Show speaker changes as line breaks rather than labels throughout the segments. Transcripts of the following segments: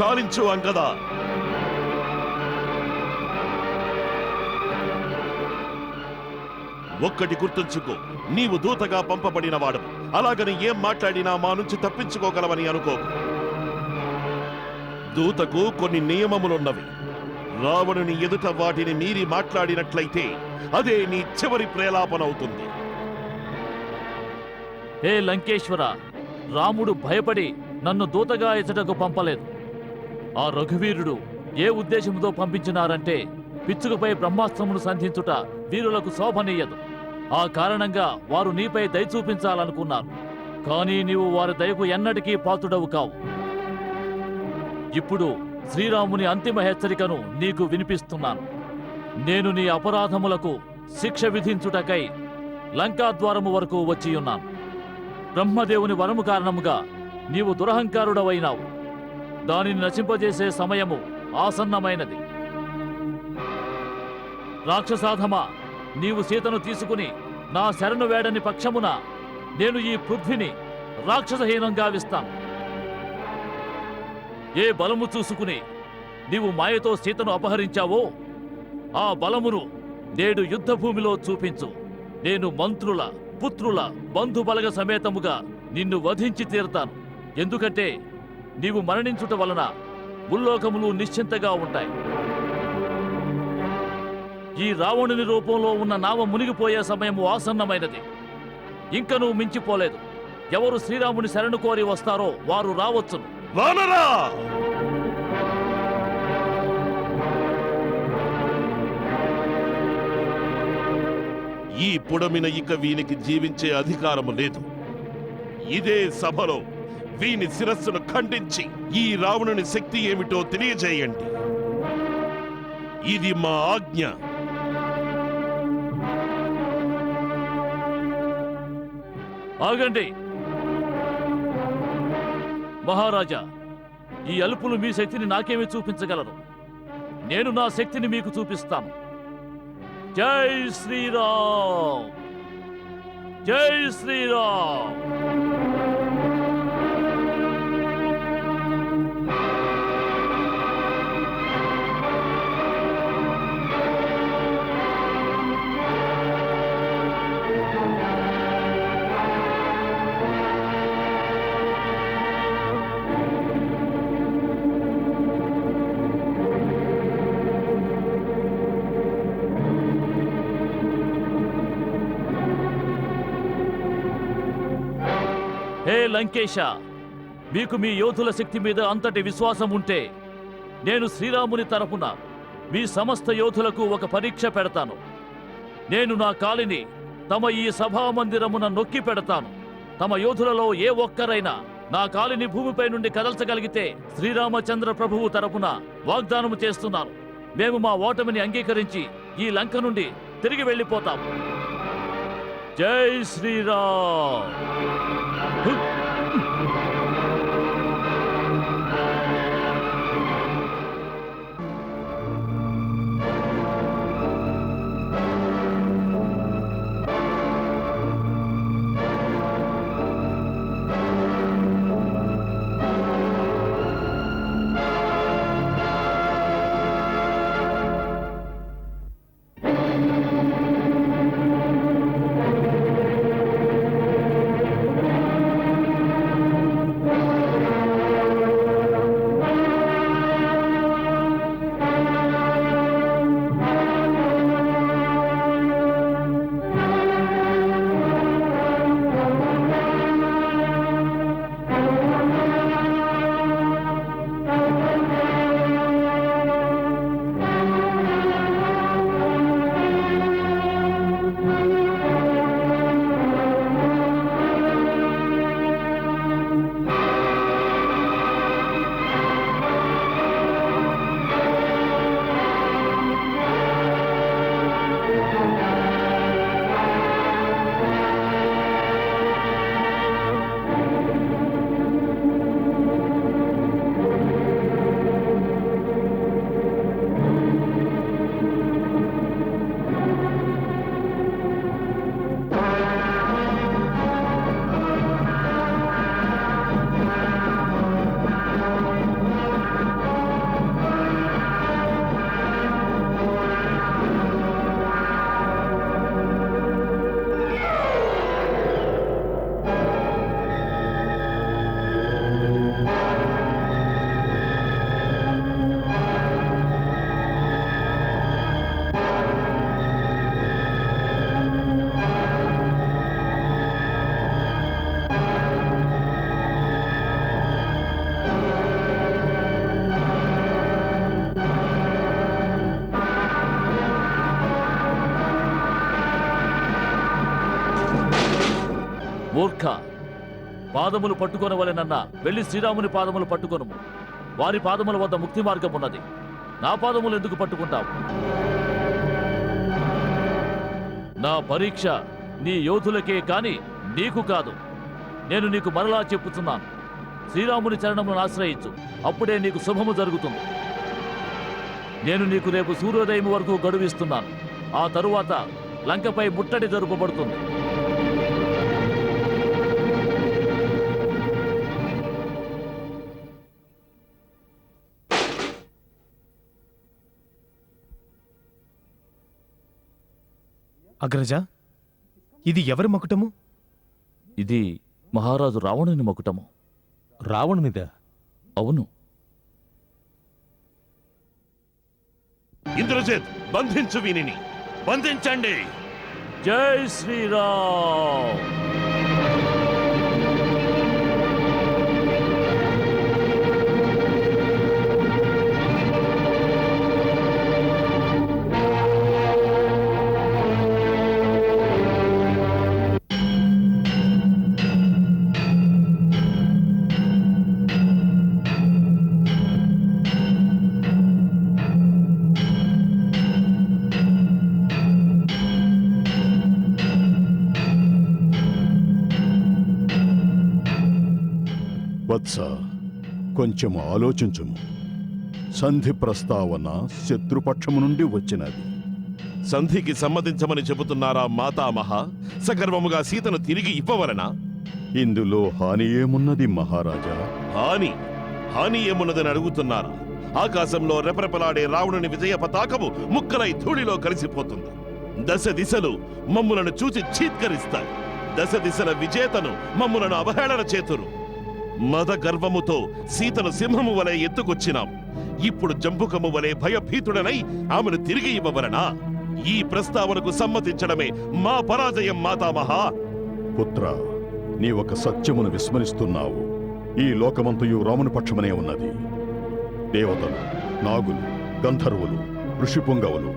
చాలించు అంగదా. ఒక్కటి గుర్తుంచుకో నీవు దూతగా పంపబడిన వాడు అలాగని ఏం మాట్లాడినా మా నుంచి తప్పించుకోగలవని అనుకో. దూతకు కొన్ని నియమములున్నవి. రావణుని ఎదుట వాటిని మీరి మాట్లాడినట్లయితే అదే నీ చివరి ప్రేలాపనవుతుంది.
హే లంకేశ్వర రాముడు భయపడి నన్ను దూతగా ఎదుటకు పంపలేదు. ఆ రఘువీరుడు ఏ ఉద్దేశంతో పంపించినారంటే పిచ్చుకపై బ్రహ్మాస్త్రమును సంధించుట వీరులకు శోభనీయదు. ఆ కారణంగా వారు నీపై దయ చూపించాలనుకున్నారు. కానీ నీవు వారి దయకు ఎన్నటికీ పాత్రుడవు కావు. ఇప్పుడు శ్రీరాముని అంతిమ హెచ్చరికను నీకు వినిపిస్తున్నాను. నేను నీ అపరాధములకు శిక్ష విధించుటకై లంకాద్వారము వరకు వచ్చియున్నాను బ్రహ్మదేవుని వరము కారణముగా నీవు దురహంకారుడవైనావు. దానిని నశింపజేసే సమయము ఆసన్నమైనది. రాక్షసాధమా నీవు సీతను తీసుకుని నా శరణు వేడని పక్షమున నేను ఈ పృథ్విని రాక్షసహీనంగా విస్తాను. ఏ బలము చూసుకుని నీవు మాయతో సీతను అపహరించావో ఆ బలమును నేడు యుద్ధభూమిలో చూపించు. నేను మంత్రుల పుత్రుల బంధుబలగ సమేతముగా నిన్ను వధించి తీరుతాను. ఎందుకంటే నీవు మరణించుట వలన ముల్లోకములు నిశ్చింతగా ఉంటాయి. ఈ రావణుని రూపంలో ఉన్న నావ మునిగిపోయే సమయము ఆసన్నమైనది. ఇంకనూ మించిపోలేదు. ఎవరు శ్రీరాముని శరణు కోరి వస్తారో వారు రావచ్చును.
వానరా! ఈ పుడమిన ఇక వీనికి జీవించే అధికారము లేదు. ఇదే సభలో వీని శిరస్సును ఖండించి ఈ రావణుని శక్తి ఏమిటో తెలియజేయండి. ఇది మా ఆజ్ఞ.
ఆగండి. మహారాజా ఈ అలుపులు మీ శక్తిని నాకేమి చూపించగలరు. నేను నా శక్తిని మీకు చూపిస్తాను. జై శ్రీరామ్! జై శ్రీరామ్! హే లంకేశ మీకు మీ యోధుల శక్తి మీద అంతటి విశ్వాసం ఉంటే నేను శ్రీరాముని తరపున మీ సమస్త యోధులకు ఒక పరీక్ష పెడతాను. నేను నా కాలిని తమ ఈ సభా మందిరమున నొక్కి పెడతాను. తమ యోధులలో ఏ ఒక్కరైనా నా కాలిని భూమిపై నుండి కదల్చగలిగితే శ్రీరామచంద్ర ప్రభువు తరపున వాగ్దానము చేస్తున్నాను. మేము మా ఓటమిని అంగీకరించి ఈ లంక నుండి తిరిగి వెళ్ళిపోతాము. వెళ్ళిపోతాం జై శ్రీరామ్ మూర్ఖ. పాదములు పట్టుకొనవలెనన్న వెళ్ళి శ్రీరాముని పాదములు పట్టుకొనుము. వారి పాదముల వద్ద ముక్తి మార్గం ఉన్నది. నా పాదములు ఎందుకు పట్టుకుంటావు? నా పరీక్ష నీ యోధులకే కాని నీకు కాదు. నేను నీకు మరలా చెప్పుతున్నాను శ్రీరాముని చరణములను ఆశ్రయించు. అప్పుడే నీకు శుభము జరుగుతుంది. నేను నీకు రేపు సూర్యోదయం వరకు గడువిస్తున్నాను. ఆ తరువాత లంకపై ముట్టడి జరుపబడుతుంది.
అగ్రజ ఇది ఎవరి మకుటము?
ఇది మహారాజు రావణుని మకుటము.
రావణునిదా?
అవును.
ఇంద్రజిత్ బంధించు వీనిని. బంధించండి.
జై శ్రీరామ్.
వత్స కొంచెం ఆలోచించుము. సంధి ప్రస్తావన శత్రుపక్షము నుండి వచ్చినది.
సంధికి సమ్మతించమని చెబుతున్నారా మాతామహ? సగర్వముగా సీతను తిరిగి ఇవ్వవలనా?
ఇందులో హాని ఏమున్నది మహారాజా?
హాని? హాని ఏమున్నదని అడుగుతున్నారా? ఆకాశంలో రెపరెపలాడే రావణుని విజయ పతాకము ముక్కలై ధూళిలో కలిసిపోతుంది. దశ దిశలు మమ్ములను చూచి చీత్కరిస్తాయి. దశ దిశల విజేతను మమ్ములను అవహేళన చేతురు. మద గర్వముతో సీతను సింహము వలె ఎత్తుకొచ్చినాం. ఇప్పుడు జంబుకము వలె భయభీతుడనై ఆమెను తిరిగి ఇవ్వవలనా? ఈ ప్రస్తావనకు సమ్మతించడమే మా పరాజయం మాతామహ
పుత్ర నీ ఒక సత్యమును విస్మరిస్తున్నావు. ఈ లోకమంతయు రాముని పక్షమనే ఉన్నది. దేవతలు నాగులు గంధర్వులు ఋషిపుంగవులు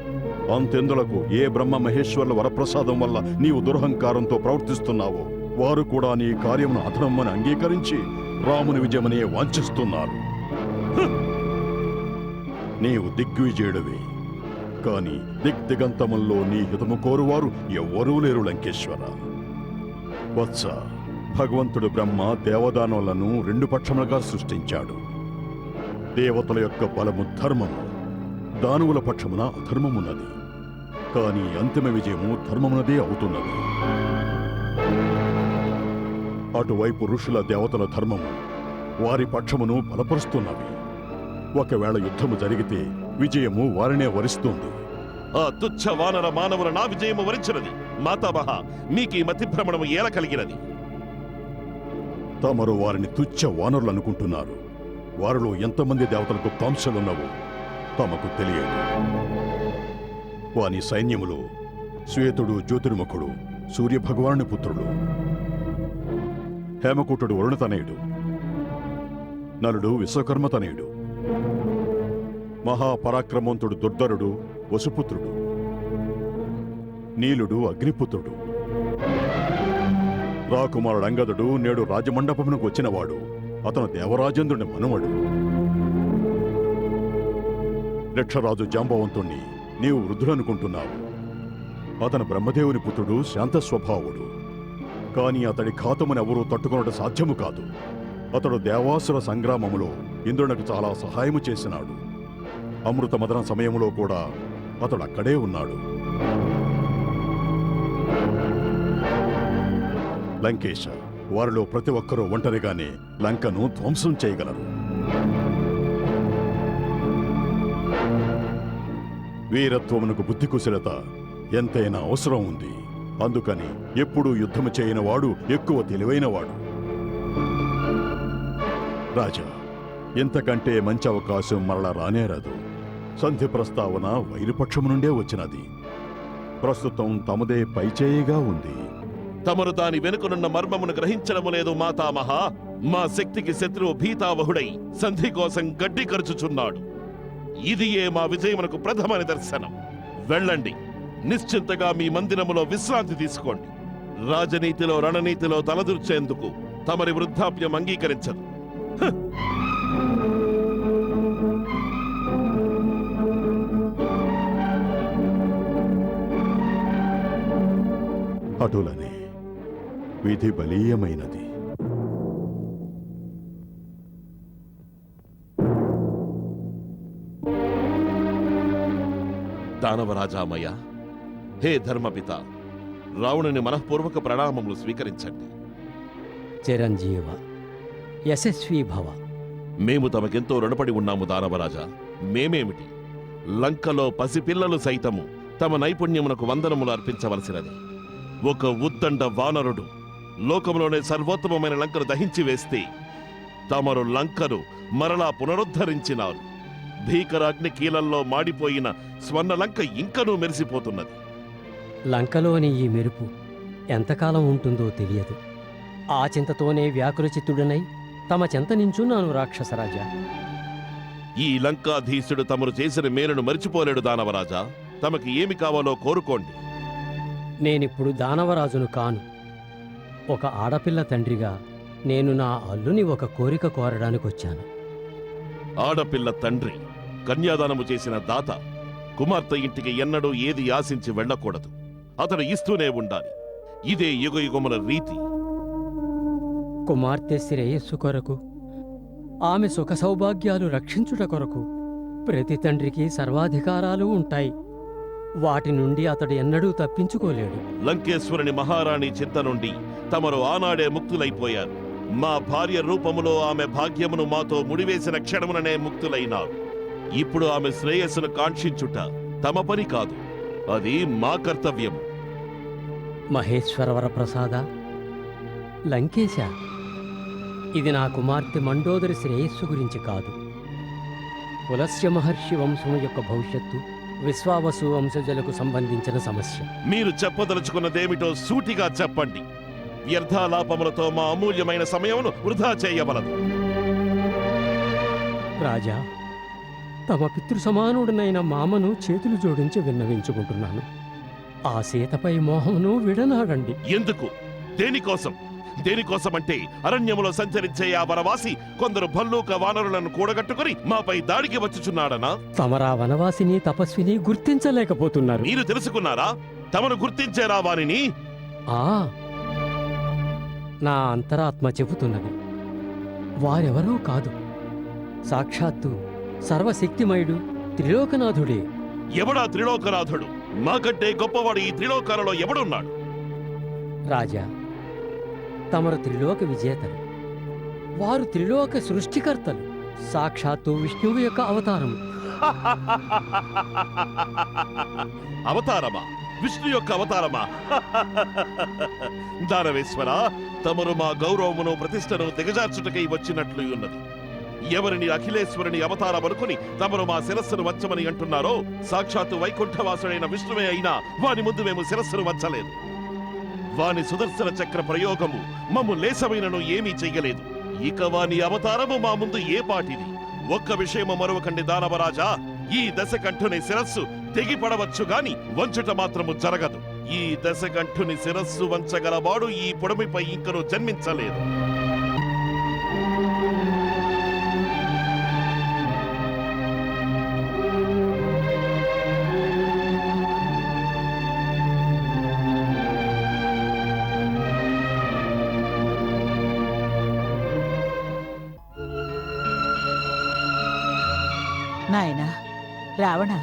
అంతెందులకు ఏ బ్రహ్మ మహేశ్వర్ల వరప్రసాదం వల్ల నీవు దురహంకారంతో ప్రవర్తిస్తున్నావో వారు కూడా నీ కార్యమును అధనమ్మని అంగీకరించి రాముని విజయమనే వాంఛిస్తున్నారు. నీవు దిగ్విజయుడవే. కాని దిగ్దిగంతముల్లో నీ హితము కోరువారు ఎవ్వరూ లేరు లంకేశ్వర. వత్స భగవంతుడు బ్రహ్మ దేవదానవులను రెండు పక్షములుగా సృష్టించాడు. దేవతల యొక్క బలము ధర్మము దానవుల పక్షమున అధర్మమున్నది. కాని అంతిమ విజయము ధర్మమునదే అవుతున్నది. అటువైపు ఋషుల దేవతల ధర్మము వారి పక్షమును బలపరుస్తున్నవి. ఒకవేళ యుద్ధము జరిగితే విజయము వారినే వరిస్తుంది.
ఆ తుచ్చ వానర మానవుల నా విజయము వరించినది. మాతామహ మీకీ మతి భ్రమణము ఏల కలిగినది?
తమరు వారిని తుచ్చ వానరులు అనుకుంటున్నారు. వారిలో ఎంతమంది దేవతలకు కాంక్షలున్నవో తమకు తెలియదు. వాని సైన్యములో శ్వేతుడు జ్యోతిర్ముఖుడు సూర్యభగవానుని పుత్రుడు హేమకూటుడు వరుణతనయుడు నలుడు విశ్వకర్మతనయుడు మహాపరాక్రమవంతుడు దుర్ధరుడు వసుపుత్రుడు. నీలుడు అగ్నిపుత్రుడు. రాకుమారుడు అంగదుడు నేడు రాజమండపమునకు వచ్చినవాడు. అతను దేవరాజేంద్రుని మనుమడు. లక్షరాజు జాంబవంతుణ్ణి నీవు వృద్ధుడనుకుంటున్నావు. అతను బ్రహ్మదేవుని పుత్రుడు శాంత స్వభావుడు కానీ అతడి ఘాతమును ఎవరూ తట్టుకొనట సాధ్యము కాదు. అతడు దేవాసుర సంగ్రామములో ఇంద్రునకు చాలా సహాయము చేసినాడు. అమృత మదన సమయంలో కూడా అతడు అక్కడే ఉన్నాడు. లంకేశ వారిలో ప్రతి ఒక్కరూ ఒంటరిగానే లంకను ధ్వంసం చేయగలరు. వీరత్వమునకు బుద్ధి కుశలత ఎంతైనా అవసరం ఉంది. అందుకని ఎప్పుడూ యుద్ధము చేయనవాడు ఎక్కువ తెలివైనవాడు. రాజా ఇంతకంటే మంచి అవకాశం మరలా రానేరాదు సంధి ప్రస్తావన వైరుపక్షము నుండే వచ్చినది. ప్రస్తుతం తమదే పైచేయిగా ఉంది.
తమరు దాని వెనుకనున్న మర్మమును గ్రహించడము లేదు మాతామహ. మా శక్తికి శత్రువు భీతావహుడై సంధి కోసం గడ్డి ఖర్చుచున్నాడు ఇదియే మా విజయమునకు ప్రథమ నిదర్శనం. వెళ్ళండి. నిశ్చింతగా మీ మందిరములో విశ్రాంతి తీసుకోండి. రాజనీతిలో రణనీతిలో తలదూర్చేందుకు తమరి వృద్ధాప్యం అంగీకరించదు.
అటులనే విధి బలీయమైనది.
దానవరాజామయ్య హే ధర్మపిత రావణుని మనఃపూర్వక ప్రణామములు స్వీకరించండి.
చిరంజీవ యశస్వీ భవ.
మేము తమకెంతో రుణపడి ఉన్నాము దానవరాజా. మేమేమిటి? లంకలో పసిపిల్లలు సైతము తమ నైపుణ్యమునకు వందనములు అర్పించవలసినది. ఒక ఉద్దండ వానరుడు లోకములోనే సర్వోత్తమమైన లంకను దహించి వేస్తే తమరు లంకను మరలా పునరుద్ధరించినారు. భీకరాగ్ని కీలల్లో మాడిపోయిన స్వర్ణ లంక ఇంకనూ మెరిసిపోతున్నది.
లంకలోని ఈ మెరుపు ఎంతకాలం ఉంటుందో తెలియదు. ఆ చింతతోనే వ్యాకులచిత్తుడనై తమ చెంత నించున్నాను రాక్షసరాజా.
ఈ లంకాధీశుడు తమరు చేసిన మేలును మరిచిపోలేడు దానవరాజా. తమకి ఏమి కావాలో కోరుకోండి.
నేనిప్పుడు దానవరాజును కాను. ఒక ఆడపిల్ల తండ్రిగా నేను నా అల్లుని ఒక కోరిక కోరడానికి వచ్చాను
ఆడపిల్ల తండ్రి కన్యాదానము చేసిన దాత కుమార్తె ఇంటికి ఎన్నడూ ఏది ఆశించి వెళ్ళకూడదు. అతడు ఇస్తూనే ఉండాలి. ఇదే యుగ యుగముల రీతి.
కుమార్తె శ్రేయస్సు కొరకు ఆమె సుఖ సౌభాగ్యాలు రక్షించుట కొరకు ప్రతి తండ్రికి సర్వాధికారాలు ఉంటాయి. వాటి నుండి అతడు ఎన్నడూ తప్పించుకోలేడు.
లంకేశ్వరుని మహారాణి చింత నుండి తమరు ఆనాడే ముక్తులైపోయారు. మా భార్య రూపములో ఆమె భాగ్యమును మాతో ముడివేసిన క్షణముననే ముక్తులైనారు. ఇప్పుడు ఆమె శ్రేయస్సును కాంక్షించుట తమ పని కాదు. అది మా కర్తవ్యం
మహేశ్వరవర ప్రసాద లంకేశ. ఇది నా కుమార్తె మండోదరి శ్రేయస్సు గురించి కాదు. పులస్య మహర్షి వంశము యొక్క భవిష్యత్తు విశ్వావసు వంశజలకు సంబంధించిన సమస్య.
మీరు చెప్పదలుచుకున్నదేమిటో సూటిగా చెప్పండి. వ్యర్థాలాపములతో మా అమూల్యమైన సమయమును వృధా చేయవలదు.
రాజా తమ పితృ సమానుడనైన మామను చేతులు జోడించి విన్నవించుకుంటున్నాను. ఆ సీతపై మోహమును విడనాడండి.
ఎందుకు? దేనికోసం? దేనికోసమంటే అరణ్యములో సంచరించే ఆ వనవాసి కొందరు భల్లూక వానరులను కూడగట్టుకుని మాపై దాడికి వచ్చుచున్నాడనా?
తమరా వనవాసిని తపస్విని గుర్తించలేకపోతున్నారు.
మీరు తెలుసుకున్నారా? తమను గుర్తించేరా వారిని
ఆ నా అంతరాత్మ చెబుతున్నది. వారెవరో కాదు. సాక్షాత్తు సర్వశక్తిమయుడు త్రిలోకనాథుడే.
ఎవడా త్రిలోకనాథుడు? మాకంటే గొప్పవాడు ఈ త్రిలోకాలలో ఎవడున్నాడు?
రాజా తమరు త్రిలోక విజేతలు. వారు త్రిలోక సృష్టికర్తలు. సాక్షాత్తు విష్ణువు యొక్క అవతారము.
అవతారమా? విష్ణు యొక్క అవతారమా? దానవేశ్వర తమరు మా గౌరవమును ప్రతిష్టను దిగజార్చుటకై వచ్చినట్లు ఉన్నది ఎవరిని అఖిలేశ్వరుని అవతారం అనుకుని తమరు మా శిరస్సును వంచమని అంటున్నారో? సాక్షాత్తు వైకుంఠవాసుడైన విష్ణువే అయినా వాని ముందు మేము శిరస్సును వంచలేదు. వాని సుదర్శన చక్ర ప్రయోగము మమ్ము లేసమైనను ఏమీ చెయ్యలేదు. ఇక వాని అవతారము మా ముందు ఏ పాటిది? ఒక్క విషయము మరొకండి దానవరాజా. ఈ దశకంఠుని శిరస్సు తెగిపడవచ్చు గాని వంచుట మాత్రము జరగదు. ఈ దశకంఠుని శిరస్సు వంచగలవాడు ఈ పొడమిపై ఇంకను జన్మించలేదు.
నాయనా రావణ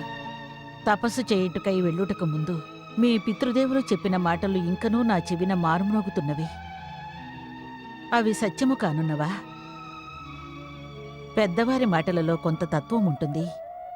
తపస్సు చేయుటకై వెళ్ళుటకు ముందు మీ పితృదేవులు చెప్పిన మాటలు ఇంకనూ నా చెవిన మారుమ్రోగుతున్నవి. అవి సత్యము కానున్నవా? పెద్దవారి మాటలలో కొంత తత్వం ఉంటుంది